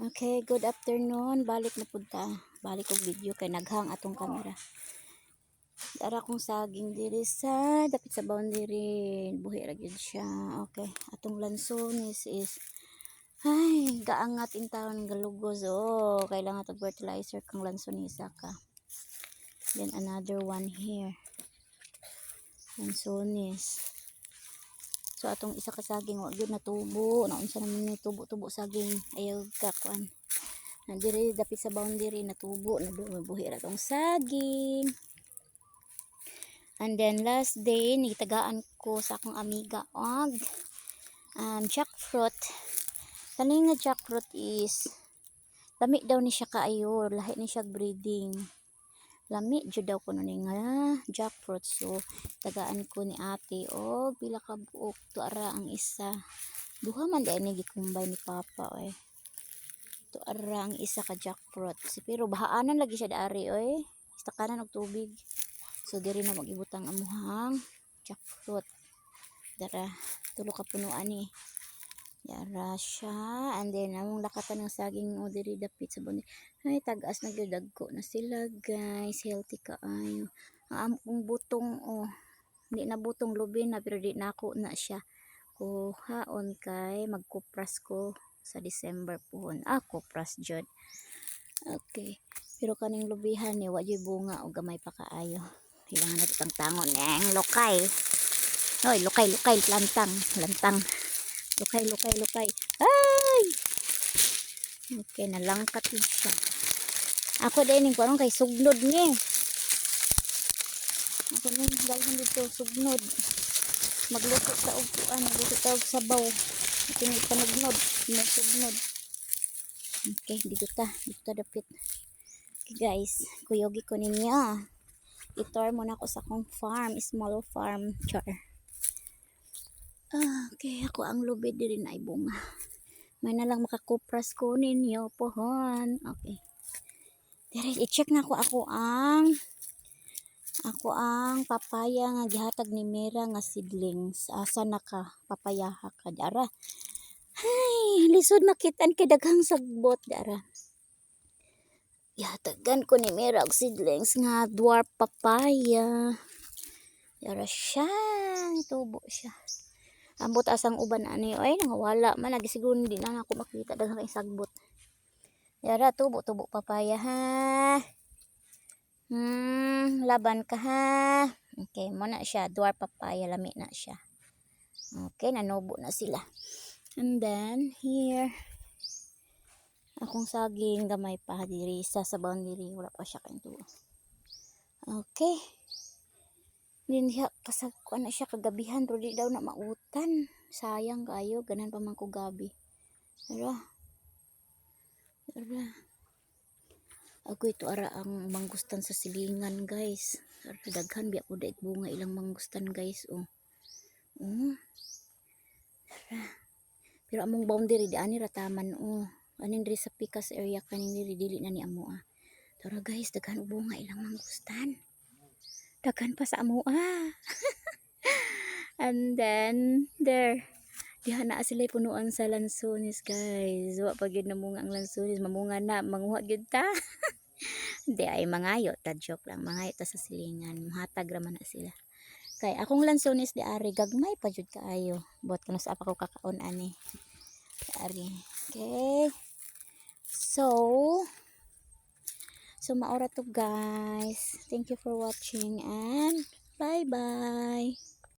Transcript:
Okay, good afternoon. Balik na punta. Balik og video kay naghang atong camera. Dara kong saging diri sa dapit sa boundary. Buhi ra gyud siya. Okay, atong lansones is ay, gaangat in taon galugos. Oh, kailangan tag fertilizer kang lansonisa ka. Then another one here. Lansones. So atong isa ka saging wa gyud natubo, naunsa naman ni tubo-tubo saging ayaw ka kuan. Na diri dapit sa boundary natubo na buhi ra tong saging. And then last day nitagaan ko sa akong amiga og um, jackfruit. Kani nga jackfruit is lami daw ni siya kaayo, lahi ni siya breeding. Lami jud daw ko ni nga jackfruit so tagaan ko ni ate og pila ka buok to ara ang isa. Duha man dai ni gikumbay ni papa oy. To ara ang isa ka jackfruit. Si pero bahaanan lagi siya dari oy. Istakanan og tubig. So diri na magibutang amuhang jackfruit. Dara tulo ka punuan ni. Yara siya. And then, among lakatan ng saging o diri dapit sa bundi. Ay, tagas na gyud dagko na sila, guys. Healthy kaayo. Ang among butong, oh. Hindi na butong lubin na, pero di na ako na siya. Kuhaon kay, magkupras ko sa December puhon. Ah, kupras jud. Okay. Pero kaning lubihan ni, wa jud bunga o gamay pa kaayo. Kailangan na tangon. Yang lokay. Hoy, lokay, lokay, lantang, lantang. Lukay, lukay, lukay. Ay! Okay, nalangkat yun siya. Ako din yung parang kay sugnod niya. Ako din galhan dito sugnod. Magluto sa upuan, magluto sa sabaw. Ito panugnod, may sugnod. Okay, dito ta, dito ta dapit. Okay guys, kuyogi ko ninyo. Itor muna ako sa akong farm, small farm, char. Ah, okay, ako ang lubid diri na bunga. May na lang makakupras ko ninyo pohon. Okay. Dire i-check na ko ako ang ako ang papaya nga gihatag ni Mira nga seedlings. Asa na ka papayaha ka dara. Ay, lisod makitan kay daghang sagbot dara. Gihatagan ko ni Mira og seedlings nga dwarf papaya. Dara siya, tubo siya ambot asang uban ani ay nangawala man. Lagi siguro hindi na ako makita daghang sagbot. Yara tubo tubo papaya ha? Hmm laban ka ha? Okay mo na siya. Dwarf papaya lami na siya. Okay nanubo na sila. And then here. Akong saging gamay pa diri. Sa sa boundary wala pa siya kanto okay Din siya kasag ko na siya kagabihan pero daw na mautan. Sayang kayo, ganan pa man ko gabi. Pero Ara. Ako ito ara ang manggustan sa silingan, guys. Ara daghan biya ko daig bunga ilang manggustan, guys, oh. Oh. Ara. Pero among boundary di ani rataman, oh. Aning diri sa Picas area kaning diri dili na ni amo ah. Tara guys, daghan bunga ilang manggustan daghan pa sa amo ah. and then there. Diha na sila punuan sa lansones guys. Wa pa gyud namunga ang lansones. Mamunga na manguha gyud ta. Di ay mangayo ta joke lang. Mangayo ta sa silingan. Hatag ra man na sila. Kay akong lansones di ari gagmay pa jud kaayo. Bot kana sa apa ko kakaon ani. Ari. Okay. So So, maura to guys. Thank you for watching and bye-bye.